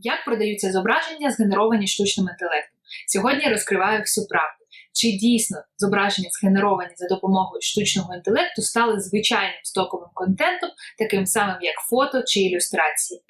Як продаються зображення, згенеровані штучним інтелектом? Сьогодні розкриваю всю правду. Чи дійсно зображення, згенеровані за допомогою штучного інтелекту, стали звичайним стоковим контентом, таким самим як фото чи ілюстрації?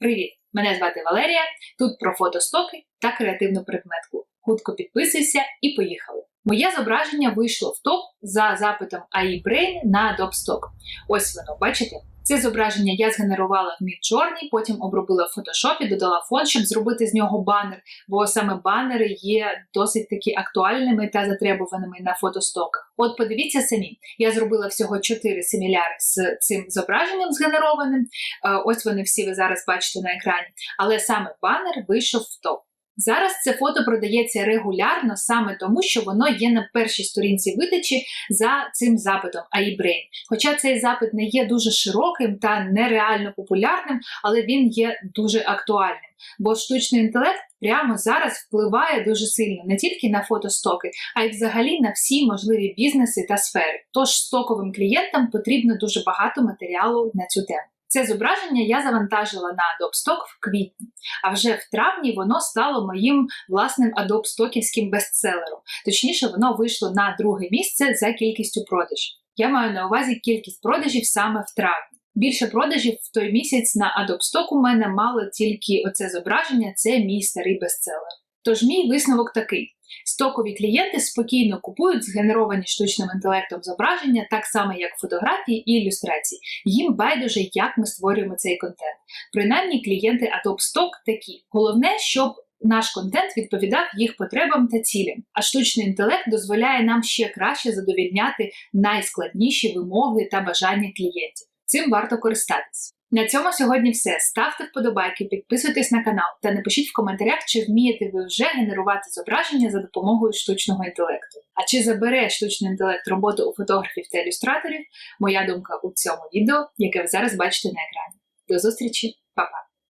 Привіт! Мене звати Валерія. Тут про фотостоки та креативну предметку. Хутко підписуйся і поїхали. Моє зображення вийшло в топ за запитом AI Brain на Adobe Stock. Ось воно, бачите? Це зображення я згенерувала в Midjourney, потім обробила в фотошопі, додала фон, щоб зробити з нього банер, бо саме банери є досить таки актуальними та затребуваними на фотостоках. От подивіться самі, я зробила всього 4 семіляри з цим зображенням згенерованим. Е, Ось вони всі ви зараз бачите на екрані. Але саме банер вийшов в топ. Зараз це фото продається регулярно саме тому, що воно є на першій сторінці видачі за цим запитом iBrain. Хоча цей запит не є дуже широким та нереально популярним, але він є дуже актуальним. Бо штучний інтелект прямо зараз впливає дуже сильно не тільки на фотостоки, а й взагалі на всі можливі бізнеси та сфери. Тож стоковим клієнтам потрібно дуже багато матеріалу на цю тему. Це зображення я завантажила на Adobe Stock в квітні, а вже в травні воно стало моїм власним Adobe Stockівським бестселером. Точніше, воно вийшло на друге місце за кількістю продажів. Я маю на увазі кількість продажів саме в травні. Більше продажів в той місяць на Adobe Stock у мене мало тільки оце зображення, це мій старий бестселер. Тож мій висновок такий: стокові клієнти спокійно купують згенеровані штучним інтелектом зображення, так само як фотографії і ілюстрації. Їм байдуже, як ми створюємо цей контент. Принаймні, клієнти Adobe Stock такі. Головне, щоб наш контент відповідав їх потребам та цілям. А штучний інтелект дозволяє нам ще краще задовільняти найскладніші вимоги та бажання клієнтів. Цим варто користатись. На цьому сьогодні все. Ставте вподобайки, підписуйтесь на канал та напишіть в коментарях, чи вмієте ви вже генерувати зображення за допомогою штучного інтелекту. А чи забере штучний інтелект роботу у фотографів та ілюстраторів? Моя думка у цьому відео, яке ви зараз бачите на екрані. До зустрічі, Па-па!